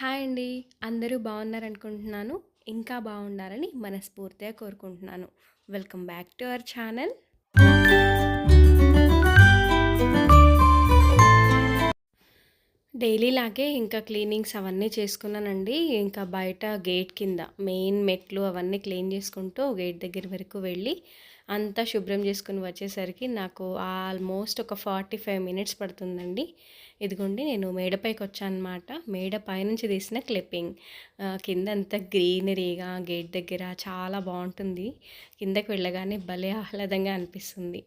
Hi అండి. అందరూ బాగున్నారనుకుంటున్నాను. ఇంకా బాగుండాలని మనస్ఫూర్తిగా కోరుకుంటున్నాను. Welcome back to our channel. డైలీలాగే ఇంకా క్లీనింగ్స్ అవన్నీ చేసుకున్నానండి. ఇంకా బయట గేట్ కింద మెయిన్ మెట్లు అవన్నీ క్లీన్ చేసుకుంటూ గేట్ దగ్గర వరకు వెళ్ళి అంతా శుభ్రం చేసుకుని వచ్చేసరికి నాకు ఆల్మోస్ట్ ఒక 45 మినిట్స్ పడుతుందండి. ఇదిగోండి నేను మేడపైకి వచ్చానమాట మేడ పైనుంచి తీసిన క్లిప్పింగ్. కింద అంతా గ్రీనరీగా గేట్ దగ్గర చాలా బాగుంటుంది కిందకి వెళ్ళగానే భలే ఆహ్లాదంగా అనిపిస్తుంది.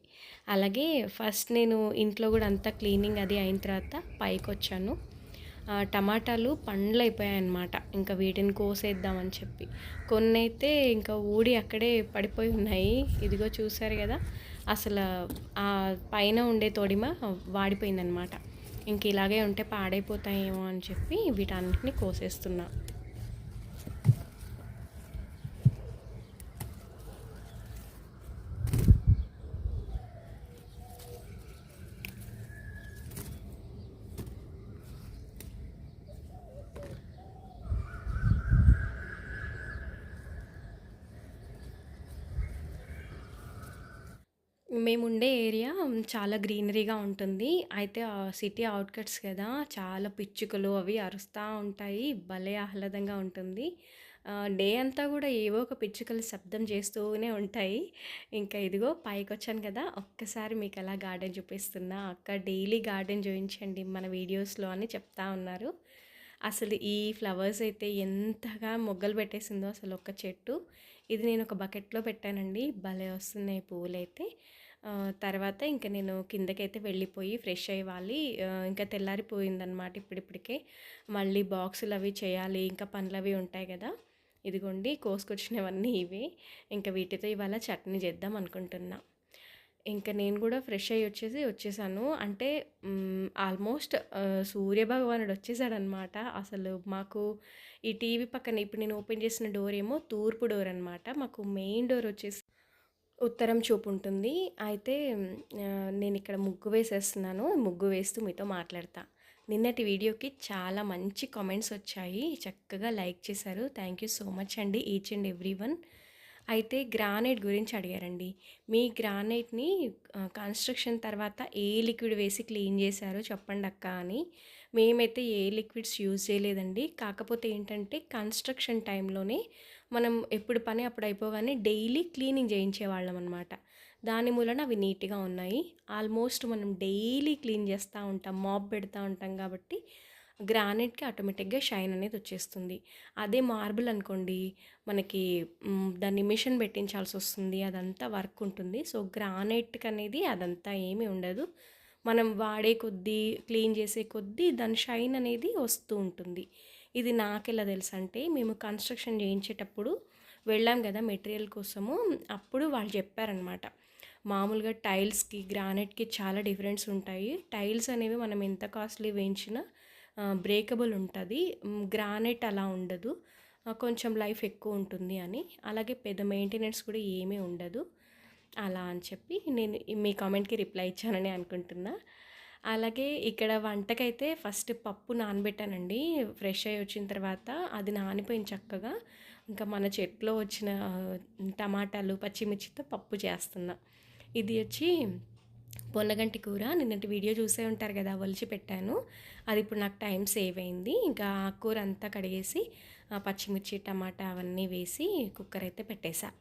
అలాగే ఫస్ట్ నేను ఇంట్లో కూడా అంతా క్లీనింగ్ అది అయిన తర్వాత పైకి వచ్చాను టమాటాలు పండ్లయిపోయాయన్నమాట. ఇంకా వీటిని కోసేద్దామని చెప్పి. కొన్ని అయితే ఇంకా ఊడి అక్కడే పడిపోయి ఉన్నాయి. ఇదిగో చూసారు కదా అసలు ఆ పైన ఉండే తొడిమ వాడిపోయిందనమాట. ఇంక ఇలాగే ఉంటే పాడైపోతాయేమో అని చెప్పి వీటన్నిటిని కోసేస్తున్నాను మేముండే ఏరియా చాలా గ్రీనరీగా ఉంటుంది. అయితే సిటీ అవుట్కట్స్ కదా! చాలా పిచ్చుకలు అవి అరుస్తూ ఉంటాయి. భలే ఆహ్లాదంగా ఉంటుంది. డే అంతా కూడా ఏవో ఒక పిచ్చుకలు శబ్దం చేస్తూనే ఉంటాయి. ఇంకా ఇదిగో పైకి వచ్చాను కదా! ఒక్కసారి మీకు ఎలా గార్డెన్ చూపిస్తున్నా. అక్క డైలీ గార్డెన్ చూపించండి మన వీడియోస్‌లో అని చెప్తా ఉన్నారు. అసలు ఈ ఫ్లవర్స్ అయితే ఎంతగా మొగ్గలు పెట్టేసిందో అసలు ఒక చెట్టు. ఇది నేను ఒక బకెట్‌లో పెట్టానండి. భలే వస్తున్నాయి పువ్వులైతే. తర్వాత ఇంక నేను కిందకైతే వెళ్ళిపోయి ఫ్రెష్ అవ్వాలి. ఇంకా తెల్లారిపోయిందనమాట ఇప్పుడిప్పటికే. మళ్ళీ బాక్సులు అవి చేయాలి. ఇంకా పనులు అవి ఉంటాయి కదా ఇదిగోండి కోసుకొచ్చినవన్నీ ఇవే. ఇంకా వీటితో ఇవాళ చట్నీ చేద్దాం అనుకుంటున్నా. ఇంకా నేను కూడా ఫ్రెష్ అయ్యి వచ్చేసి వచ్చేసాను. అంటే ఆల్మోస్ట్ సూర్యభగవానుడు వచ్చేసాడనమాట. అసలు మాకు ఈ టీవీ పక్కన ఇప్పుడు నేను ఓపెన్ చేసిన డోర్ ఏమో తూర్పు డోర్ అనమాట. మాకు మెయిన్ డోర్ వచ్చేసి ఉత్తరం చూపు ఉంటుంది. అయితే నేను ఇక్కడ ముగ్గు వేసేస్తున్నాను. ముగ్గు వేస్తూ మీతో మాట్లాడతా. నిన్నటి వీడియోకి చాలా మంచి కామెంట్స్ వచ్చాయి. చక్కగా లైక్ చేశారు. థ్యాంక్ యూ సో మచ్ అండి ఈచ్ అండ్ ఎవ్రీ వన్ అయితే గ్రానైట్ గురించి అడిగారండి. మీ గ్రానైట్‌ని కన్‌స్ట్రక్షన్ తర్వాత ఏ లిక్విడ్ వేసి క్లీన్ చేశారో చెప్పండక్క అని. మేమైతే ఏ లిక్విడ్స్ యూజ్ చేయలేదండి. కాకపోతే ఏంటంటే కన్‌స్ట్రక్షన్ టైంలోనే మనం ఎప్పుడు పని అప్పుడు అయిపోగానే డైలీ క్లీనింగ్ చేయించేవాళ్ళం అనమాట. దాని మూలన అవి నీట్‌గా ఉన్నాయి. ఆల్మోస్ట్ మనం డైలీ క్లీన్ చేస్తూ ఉంటాం. మాప్ పెడతా ఉంటాం కాబట్టి గ్రానైట్‌కి ఆటోమేటిక్‌గా షైన్ అనేది వచ్చేస్తుంది. అదే మార్బుల్ అనుకోండి మనకి దాన్ని మిషన్ పెట్టించాల్సొస్తుంది. అదంతా వర్క్ ఉంటుంది. సో, గ్రానైట్కి అనేది అదంతా ఏమీ ఉండదు. మనం వాడే కొద్దీ, క్లీన్ చేసే కొద్దీ దాని షైన్ అనేది వస్తూ ఉంటుంది. ఇది నాకెలా తెలుసంటే మేము కన్‌స్ట్రక్షన్ చేయించేటప్పుడు వెళ్ళాం కదా మెటీరియల్ కోసము. అప్పుడు వాళ్ళు చెప్పారనమాట. మామూలుగా టైల్స్‌కి, గ్రానైట్‌కి చాలా డిఫరెన్స్ ఉంటాయి. టైల్స్ అనేవి మనం ఎంత కాస్ట్‌లీ వేయించినా బ్రేకబుల్ ఉంటుంది గ్రానైట్ అలా ఉండదు. కొంచెం లైఫ్ ఎక్కువ ఉంటుంది అని. అలాగే పెద్ద మెయింటెనెన్స్ కూడా ఏమీ ఉండదు. అలా అని చెప్పి నేను మీ కామెంట్‌కి రిప్లై ఇచ్చానని అనుకుంటున్నా. అలాగే ఇక్కడ వంటకైతే ఫస్ట్ పప్పు నానబెట్టానండి. ఫ్రెష్ అయ్యి వచ్చిన తర్వాత అది నానిపోయింది చక్కగా. ఇంకా మన చెట్లో వచ్చిన టమాటాలు, పచ్చిమిర్చితో పప్పు చేస్తున్నా. ఇది వచ్చి పొన్నగంటి కూర. నిన్నటి వీడియో చూసే ఉంటారు కదా ఒలిచి పెట్టాను. అది ఇప్పుడు నాకు టైం సేవ్ అయింది. ఇంకా ఆ కూర అంతా కడిగేసి పచ్చిమిర్చి, టమాటా అవన్నీ వేసి కుక్కర్ అయితే పెట్టేశాను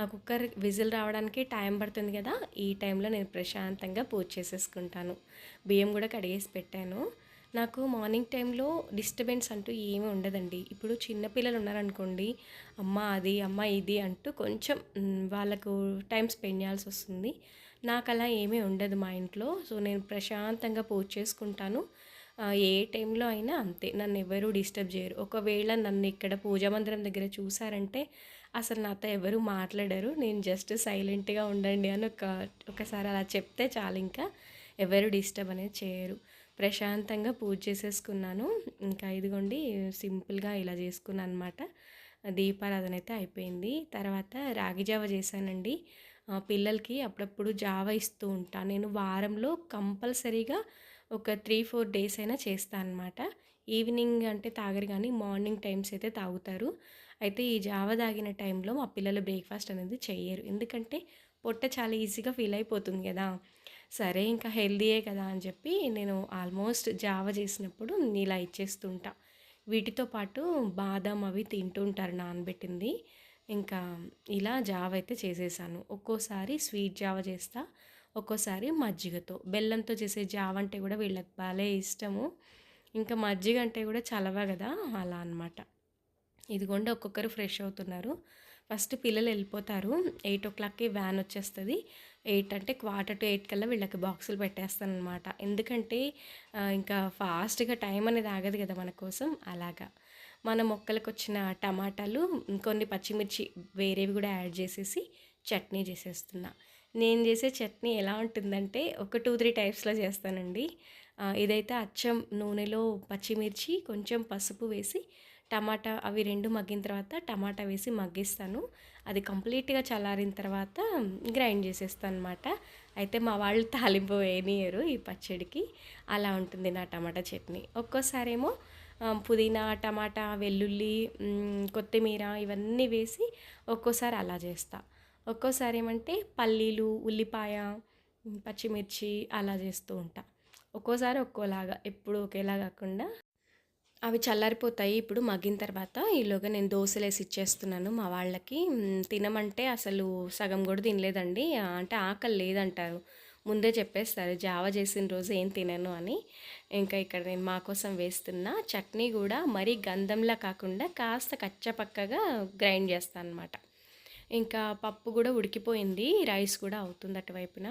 ఆ కుక్కర్ విజిల్ రావడానికి టైం పడుతుంది కదా ఈ టైంలో నేను ప్రశాంతంగా పూజ చేసేసుకుంటాను. బియ్యం కూడా కడిగేసి పెట్టాను. నాకు మార్నింగ్ టైంలో డిస్టర్బెన్స్ అంటూ ఏమీ ఉండదండి. ఇప్పుడు చిన్నపిల్లలు ఉన్నారనుకోండి, అమ్మ అది, అమ్మ ఇది అంటూ కొంచెం వాళ్ళకు టైం స్పెండ్ చేయాల్సి వస్తుంది నాకు అలా ఏమీ ఉండదు మా ఇంట్లో. సో, నేను ప్రశాంతంగా పూజ చేసుకుంటాను. ఏ టైంలో అయినా అంతే. నన్ను ఎవరూ డిస్టర్బ్ చేయరు. ఒకవేళ నన్ను ఇక్కడ పూజా మందిరం దగ్గర చూసారంటే అసలు నాతో ఎవరు మాట్లాడరు. నేను జస్ట్ సైలెంట్‌గా ఉండండి అని ఒక ఒకసారి అలా చెప్తే చాలు ఇంకా ఎవరు డిస్టర్బ్ అనేది చేయరు. ప్రశాంతంగా పూజ చేసేసుకున్నాను. ఇంకా ఇదిగోండి సింపుల్‌గా ఇలా చేసుకున్నాను అనమాట దీపారాధన అయితే అయిపోయింది. తర్వాత రాగి జావ చేశానండి. పిల్లలకి అప్పుడప్పుడు జావ ఇస్తూ ఉంటాను నేను వారంలో కంపల్సరీగా ఒక 3, 4 డేస్ అయినా చేస్తాను అనమాట. ఈవినింగ్ అంటే తాగరు కానీ మార్నింగ్ టైమ్స్ అయితే తాగుతారు. అయితే ఈ జావ తాగిన టైంలో మా పిల్లలు బ్రేక్‌ఫాస్ట్ అనేది చేయరు ఎందుకంటే పొట్ట చాలా ఈజీగా ఫీల్ అయిపోతుంది కదా సరే ఇంకా హెల్దీయే కదా అని చెప్పి నేను ఆల్మోస్ట్ జావ చేసినప్పుడు ఇలా ఇచ్చేస్తుంటా. వీటితో పాటు బాదం అవి తింటూ ఉంటారు నానబెట్టింది. ఇంకా ఇలా జావ అయితే చేసేసాను. ఒక్కోసారి స్వీట్ జావ చేస్తా. ఒక్కోసారి మజ్జిగతో. బెల్లంతో చేసే జావ అంటే కూడా వీళ్ళకి భలే ఇష్టము. ఇంకా మజ్జిగ అంటే కూడా చలవ కదా అలా అనమాట. ఇదిగోండి ఒక్కొక్కరు ఫ్రెష్ అవుతున్నారు. ఫస్ట్ పిల్లలు వెళ్ళిపోతారు. 8:00కి వ్యాన్ వచ్చేస్తుంది ఎయిట్ అంటే క్వార్టర్ టు ఎయిట్ కల్లా వీళ్ళకి బాక్సులు పెట్టేస్తాననమాట. ఎందుకంటే ఇంకా ఫాస్ట్‌గా టైం అనేది ఆగదు కదా మన కోసం అలాగా. మన మొక్కలకొచ్చిన టమాటాలు, కొన్ని పచ్చిమిర్చి వేరేవి కూడా యాడ్ చేసేసి చట్నీ చేసేస్తున్నా. నేను చేసే చట్నీ ఎలా ఉంటుందంటే ఒక 2, 3 టైప్స్‌లో చేస్తానండి. ఇదైతే అచ్చం నూనెలో పచ్చిమిర్చి, కొంచెం పసుపు వేసి టమాటా అవి రెండు మగ్గిన తర్వాత టమాటా వేసి మగ్గిస్తాను. అది కంప్లీట్‌గా చల్లారిన తర్వాత గ్రైండ్ చేసేస్తాను అనమాట అయితే మా వాళ్ళు తాలింపు వేయనియరు ఈ పచ్చడికి. అలా ఉంటుంది నా టమాటా చట్నీ. ఒక్కోసారేమో పుదీనా, టమాటా, వెల్లుల్లి, కొత్తిమీర ఇవన్నీ వేసి ఒక్కోసారి అలా చేస్తా. ఒక్కోసారి ఏమంటే పల్లీలు, ఉల్లిపాయ, పచ్చిమిర్చి అలా చేస్తూ ఉంటా. ఒక్కోసారి ఒక్కోలాగా ఎప్పుడు ఒకేలా కాకుండా అవి చల్లారిపోతాయి ఇప్పుడు మగ్గిన తర్వాత. ఈలోగా నేను దోసలేసి ఇచ్చేస్తున్నాను మా వాళ్ళకి. తినమంటే అసలు సగం కూడా తినలేదండి. అంటే ఆకలి లేదంటారు. ముందే చెప్పేస్తారు జావ చేసిన రోజు ఏం తినను అని. ఇంకా ఇక్కడ నేను మా కోసం వేస్తున్న చట్నీ కూడా మరీ గంధంలా కాకుండా కాస్త కచ్చపక్కగా గ్రైండ్ చేస్తాను అనమాట ఇంకా పప్పు కూడా ఉడికిపోయింది. రైస్ కూడా అవుతుంది అటువైపున.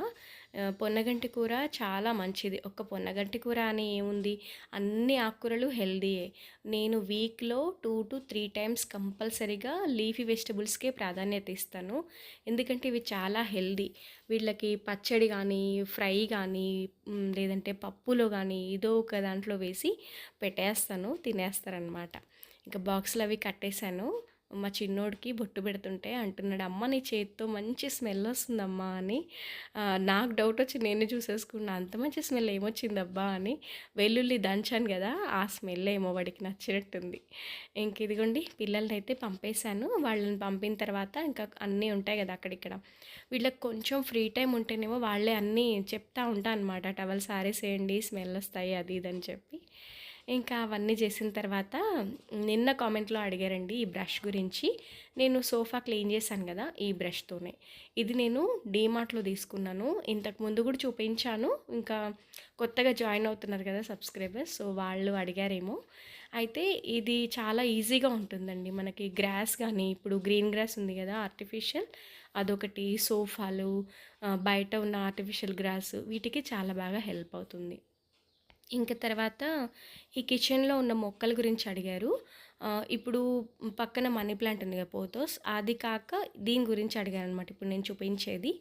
పొన్నగంటి కూర చాలా మంచిది. ఒక్క పొన్నగంటి కూర అని ఏముంది, అన్ని ఆకుకూరలు హెల్దీయే నేను వీక్‌లో 2-3 టైమ్స్ కంపల్సరీగా లీఫీ వెజిటబుల్స్‌కే ప్రాధాన్యత ఇస్తాను. ఎందుకంటే ఇవి చాలా హెల్దీ వీళ్ళకి పచ్చడి కానీ ఫ్రై కానీ లేదంటే పప్పులో కానీ ఏదో ఒక దాంట్లో వేసి పెట్టేస్తాను. తినేస్తారనమాట. ఇంకా బాక్సులు అవి కట్టేసాను. మా చిన్నోడికి బొట్టు పెడుతుంటే అంటున్నాడు, "అమ్మ నీ చేతితో మంచి స్మెల్ వస్తుందమ్మా" అని. నాకు డౌట్ వచ్చి నేనే చూసేసుకున్నా. అంత మంచి స్మెల్ ఏమొచ్చిందబ్బా అని. వెల్లుల్లి దంచాను కదా ఆ స్మెల్ ఏమో వాడికి నచ్చినట్టుంది. ఇంక ఇదిగోండి పిల్లలనైతే పంపేసాను. వాళ్ళని పంపిన తర్వాత ఇంకా అన్నీ ఉంటాయి కదా అక్కడిక్కడ. వీళ్ళకి కొంచెం ఫ్రీ టైం ఉంటేనేమో వాళ్ళే అన్నీ చెప్తా ఉంటా అనమాట. సారీస్ వేయండి స్మెల్ వస్తాయి అది ఇది అని చెప్పి. ఇంకా అవన్నీ చేసిన తర్వాత నిన్న కామెంట్‌లో అడిగారండి ఈ బ్రష్ గురించి. నేను సోఫా క్లీన్ చేశాను కదా ఈ బ్రష్‌తోనే. ఇది నేను డీమార్ట్‌లో తీసుకున్నాను. ఇంతకు ముందు కూడా చూపించాను. ఇంకా కొత్తగా జాయిన్ అవుతున్నారు కదా సబ్స్క్రైబర్స్. సో, వాళ్ళు అడిగారేమో. అయితే ఇది చాలా ఈజీగా ఉంటుందండి. మనకి గ్రాస్ కానీ ఇప్పుడు గ్రీన్ గ్రాస్ ఉంది కదా ఆర్టిఫిషియల్ అదొకటి, సోఫాలు, బయట ఉన్న ఆర్టిఫిషియల్ గ్రాస్ వీటికి చాలా బాగా హెల్ప్ అవుతుంది. ఇంక తర్వాత ఈ కిచెన్‌లో ఉన్న మొక్కల గురించి అడిగారు. ఇప్పుడు పక్కన మనీ ప్లాంట్ ఉంది కదా! పోతోస్ అది కాక దీని గురించి అడిగారనమాట. ఇప్పుడు నేను చూపించేది.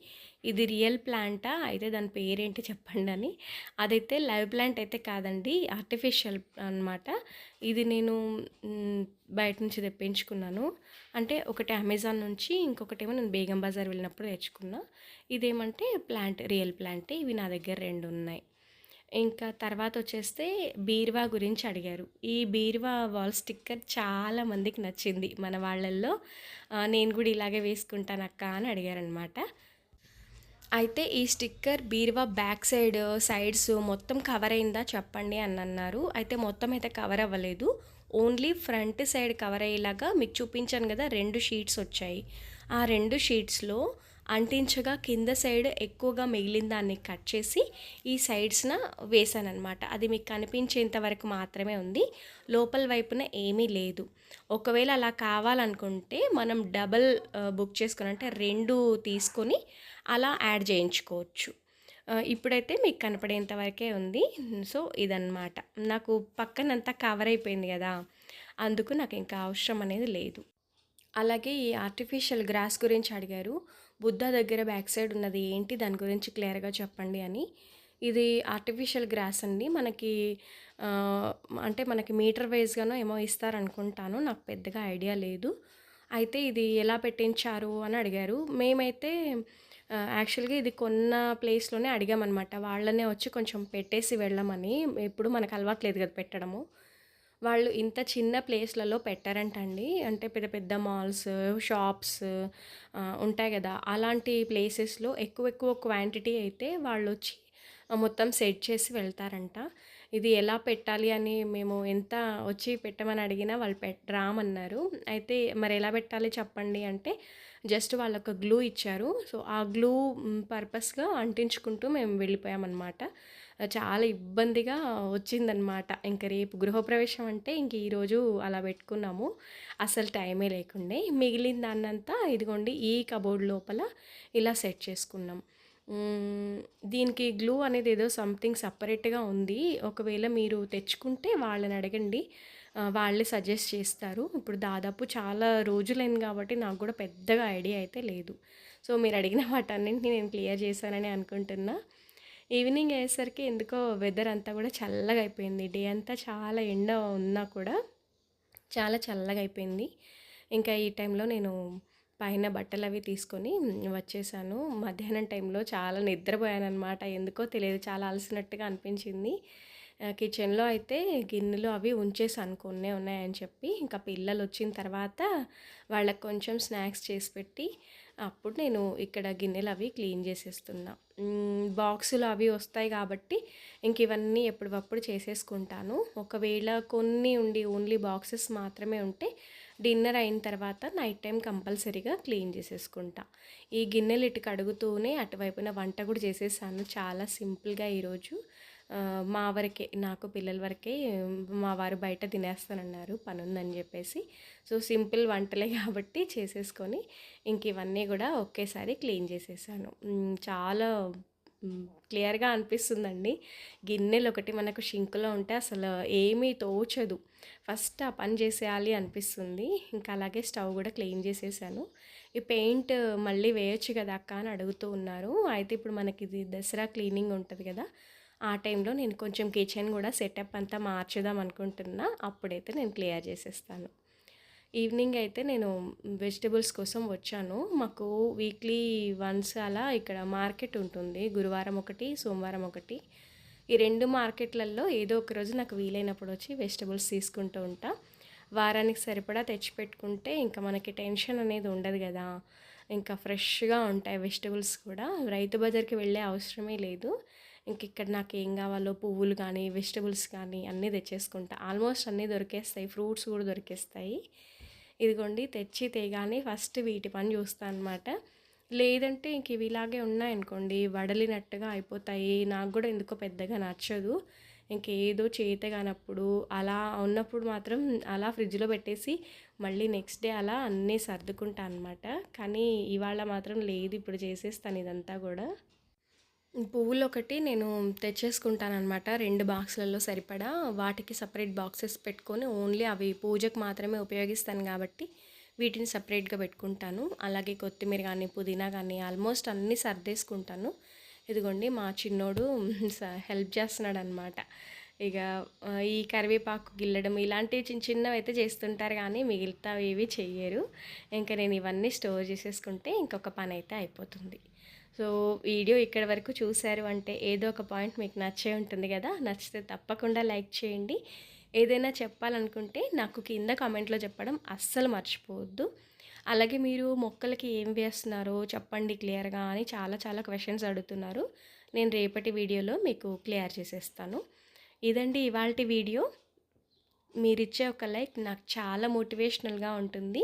ఇది రియల్ ప్లాంటా? అయితే దాని పేరేంటి చెప్పండి అని అదైతే లైవ్ ప్లాంట్ అయితే కాదండి. ఆర్టిఫిషియల్ అనమాట. ఇది నేను బయట నుంచి తెప్పించుకున్నాను. అంటే ఒకటి అమెజాన్ నుంచి, ఇంకొకటేమో నేను బేగం బజార్ వెళ్ళినప్పుడు తెచ్చుకున్నా. ఇదేమంటే ప్లాంట్ రియల్ ప్లాంటే. ఇవి నా దగ్గర రెండు ఉన్నాయి. ఇంకా తర్వాత వచ్చేస్తే బీరువా గురించి అడిగారు. ఈ బీరువా వాల్ స్టిక్కర్ చాలా మందికి నచ్చింది. మన వాళ్ళల్లో నేను కూడా ఇలాగే వేసుకుంటాను అక్క అని అడిగారనమాట. అయితే ఈ స్టిక్కర్ బీరువా బ్యాక్ సైడ్, సైడ్స్ మొత్తం కవర్ అయిందా చెప్పండి అని అన్నారు అయితే మొత్తం అయితే కవర్ అవ్వలేదు. ఓన్లీ ఫ్రంట్ సైడ్ కవర్ అయ్యేలాగా మీకు చూపించాను కదా రెండు షీట్స్ వచ్చాయి. ఆ రెండు షీట్స్‌లో అంటించగా కింద సైడ్ ఎక్కువగా మిగిలిన దాన్ని కట్ చేసి ఈ సైడ్స్‌న వేశాననమాట. అది మీకు కనిపించేంత వరకు మాత్రమే ఉంది. లోపల వైపున ఏమీ లేదు. ఒకవేళ అలా కావాలనుకుంటే మనం డబల్ బుక్ చేసుకుని అంటే రెండు తీసుకొని అలా యాడ్ చేయించుకోవచ్చు. ఇప్పుడైతే మీకు కనపడేంత వరకే ఉంది. సో, ఇదన్నమాట నాకు పక్కనంతా కవర్ అయిపోయింది కదా అందుకు నాకు ఇంకా అవసరం అనేది లేదు. అలాగే ఈ ఆర్టిఫిషియల్ గ్రాస్ గురించి అడిగారు. బుద్ధ దగ్గర బ్యాక్ సైడ్ ఉన్నది ఏంటి? దాని గురించి క్లియర్‌గా చెప్పండి అని. ఇది ఆర్టిఫిషియల్ గ్రాస్ అండి. మనకి అంటే మనకి మీటర్ వైస్‌గానో ఏమో ఇస్తారనుకుంటాను. నాకు పెద్దగా ఐడియా లేదు. అయితే ఇది ఎలా పెట్టించారు అని అడిగారు. మేమైతే యాక్చువల్‌గా ఇది కొన్న ప్లేస్‌లోనే అడిగామనమాట. వాళ్ళనే వచ్చి కొంచెం పెట్టేసి వెళ్ళమని. ఎప్పుడు మనకు అలవాట్లేదు కదా పెట్టడము. వాళ్ళు ఇంత చిన్న ప్లేస్‌లలో పెట్టారంటండి అంటే పెద్ద పెద్ద మాల్స్, షాప్స్ ఉంటాయి కదా అలాంటి ప్లేసెస్‌లో ఎక్కువ ఎక్కువ క్వాంటిటీ అయితే వాళ్ళు వచ్చి మొత్తం సెట్ చేసి వెళ్తారంట. ఇది ఎలా పెట్టాలి అని మేము ఎంత వచ్చి పెట్టమని అడిగినా వాళ్ళు పెట్ రామన్నారు. అయితే మరి ఎలా పెట్టాలి చెప్పండి అంటే జస్ట్ వాళ్ళొక గ్లూ ఇచ్చారు. సో, ఆ గ్లూ పర్పస్‌గా అంటించుకుంటూ మేము వెళ్ళిపోయామనమాట. చాలా ఇబ్బందిగా వచ్చిందనమాట. ఇంక రేపు గృహప్రవేశం అంటే ఇంక ఈరోజు అలా పెట్టుకున్నాము. అసలు టైమే లేకుండే. మిగిలిన దాన్నంతా ఇదిగోండి ఈ కబోర్డ్ లోపల ఇలా సెట్ చేసుకున్నాం. దీనికి గ్లూ అనేది ఏదో సంథింగ్ సపరేట్గా ఉంది. ఒకవేళ మీరు తెచ్చుకుంటే వాళ్ళని అడగండి. వాళ్ళే సజెస్ట్ చేస్తారు. ఇప్పుడు దాదాపు చాలా రోజులైంది కాబట్టి నాకు కూడా పెద్దగా ఐడియా అయితే లేదు. సో, మీరు అడిగిన వాటన్నింటిని నేను క్లియర్ చేశానని అనుకుంటున్నా. ఈవినింగ్ అయ్యేసరికి ఎందుకో వెదర్ అంతా కూడా చల్లగా అయిపోయింది. డే అంతా చాలా ఎండ ఉన్నా కూడా చాలా చల్లగా అయిపోయింది. ఇంకా ఈ టైంలో నేను పైన బట్టలు అవి తీసుకొని వచ్చేసాను. మధ్యాహ్నం టైంలో చాలా నిద్రపోయాను అనమాట ఎందుకో తెలియదు చాలా అలసినట్టుగా అనిపించింది. కిచెన్‌లో అయితే గిన్నెలు అవి ఉంచేసాను కొన్నే ఉన్నాయని చెప్పి. ఇంకా పిల్లలు వచ్చిన తర్వాత వాళ్ళకి కొంచెం స్నాక్స్ చేసి పెట్టి అప్పుడు నేను ఇక్కడ గిన్నెలు అవి క్లీన్ చేసేస్తున్నా. బాక్సులు అవి వస్తాయి కాబట్టి ఇంక ఇవన్నీ ఎప్పుడప్పుడు చేసేసుకుంటాను. ఒకవేళ కొన్ని ఉండి ఓన్లీ బాక్సెస్ మాత్రమే ఉంటే డిన్నర్ అయిన తర్వాత నైట్ టైం కంపల్సరీగా క్లీన్ చేసేసుకుంటా. ఈ గిన్నెలు ఇటు కడుగుతూనే అటువైపున వంట కూడా చేసేసాను చాలా సింపుల్‌గా ఈరోజు. మా వరకే నాకు పిల్లల వరకే మా వారు బయట తినేస్తానన్నారు పని ఉందని చెప్పేసి. సో, సింపుల్ వంటలే కాబట్టి చేసేసుకొని ఇంక ఇవన్నీ కూడా ఒకేసారి క్లీన్ చేసేసాను. చాలా క్లియర్‌గా అనిపిస్తుందండి. గిన్నెలొకటి మనకు షింక్‌లో ఉంటే అసలు ఏమీ తోచదు. ఫస్ట్ ఆ పని చేసేయాలి అనిపిస్తుంది. ఇంకా అలాగే స్టవ్ కూడా క్లీన్ చేసేసాను. ఈ పెయింట్ మళ్ళీ వేయొచ్చు కదా అక్క అని అడుగుతూ ఉన్నారు. అయితే ఇప్పుడు మనకి ఇది దసరా క్లీనింగ్ ఉంటుంది కదా ఆ టైంలో నేను కొంచెం కిచెన్ కూడా సెటప్ అంతా మార్చుదాం అనుకుంటున్నా. అప్పుడైతే నేను క్లియర్ చేసేస్తాను. ఈవినింగ్ అయితే నేను వెజిటబుల్స్ కోసం వచ్చాను. మాకు వీక్లీ వన్స్ అలా ఇక్కడ మార్కెట్ ఉంటుంది. గురువారం ఒకటి, సోమవారం ఒకటి. ఈ రెండు మార్కెట్‌లలో ఏదో ఒక రోజు నాకు వీలైనప్పుడు వచ్చి వెజిటబుల్స్ తీసుకుంటూ ఉంటా. వారానికి సరిపడా తెచ్చిపెట్టుకుంటే ఇంకా మనకి టెన్షన్ అనేది ఉండదు కదా ఇంకా ఫ్రెష్‌గా ఉంటాయి వెజిటబుల్స్ కూడా. రైతు బజార్‌కి వెళ్ళే అవసరమే లేదు. ఇంక ఇక్కడ ఏం కావాలో పువ్వులు కానీ, వెజిటబుల్స్ కానీ అన్నీ తెచ్చేసుకుంటా. ఆల్మోస్ట్ అన్నీ దొరికేస్తాయి. ఫ్రూట్స్ కూడా దొరికేస్తాయి. ఇదిగోండి తెచ్చి తేగానే ఫస్ట్ వీటి పని చూస్తాను అనమాట. లేదంటే ఇంక ఇవి ఇలాగే ఉన్నాయనుకోండి వడలినట్టుగా అయిపోతాయి. నాకు కూడా ఎందుకో పెద్దగా నచ్చదు. ఇంకేదో చేత కానప్పుడు అలా ఉన్నప్పుడు మాత్రం అలా ఫ్రిడ్జ్‌లో పెట్టేసి మళ్ళీ నెక్స్ట్ డే అలా అన్నీ సర్దుకుంటా అనమాట. కానీ ఇవాళ మాత్రం లేదు. ఇప్పుడు చేసేస్తాను ఇదంతా కూడా పువ్వులు ఒకటి నేను తెచ్చేసుకుంటానమాట రెండు బాక్సులలో సరిపడా. వాటికి సపరేట్ బాక్సెస్ పెట్టుకొని ఓన్లీ అవి పూజకు మాత్రమే ఉపయోగిస్తాను కాబట్టి వీటిని సపరేట్గా పెట్టుకుంటాను. అలాగే కొత్తిమీర కానీ పుదీనా కానీ ఆల్మోస్ట్ అన్నీ సర్దేసుకుంటాను. ఇదిగోండి మా చిన్నోడు స హెల్ప్ చేస్తున్నాడనమాట. అనమాట ఇక ఈ కరివేపాకు గిల్లడం ఇలాంటివి చిన్న చిన్నవి అయితే చేస్తుంటారు కానీ మిగతావి ఏవి చెయ్యరు. ఇంకా నేను ఇవన్నీ స్టోర్ చేసేసుకుంటే ఇంకొక పని అయితే అయిపోతుంది. సో, వీడియో ఇక్కడ వరకు చూశారు అంటే ఏదో ఒక పాయింట్ మీకు నచ్చే ఉంటుంది కదా నచ్చితే తప్పకుండా లైక్ చేయండి. ఏదైనా చెప్పాలనుకుంటే నాకు కింద కామెంట్‌లో చెప్పడం అస్సలు మర్చిపోవద్దు. అలాగే మీరు మొక్కలకి ఏం వేస్తున్నారో చెప్పండి క్లియర్‌గా అని చాలా చాలా క్వశ్చన్స్ అడుగుతున్నారు. నేను రేపటి వీడియోలో మీకు క్లియర్ చేసేస్తాను. ఇదండి ఇవాల్టి వీడియో. మీరిచ్చే ఒక లైక్ నాకు చాలా మోటివేషనల్‌గా ఉంటుంది.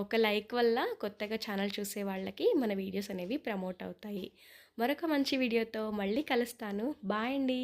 ఒక లైక్ వల్ల కొత్తగా ఛానల్ చూసే వాళ్ళకి మన వీడియోస్ అనేవి ప్రమోట్ అవుతాయి. మరొక మంచి వీడియోతో మళ్ళీ కలుస్తాను. బాయ్ అండి.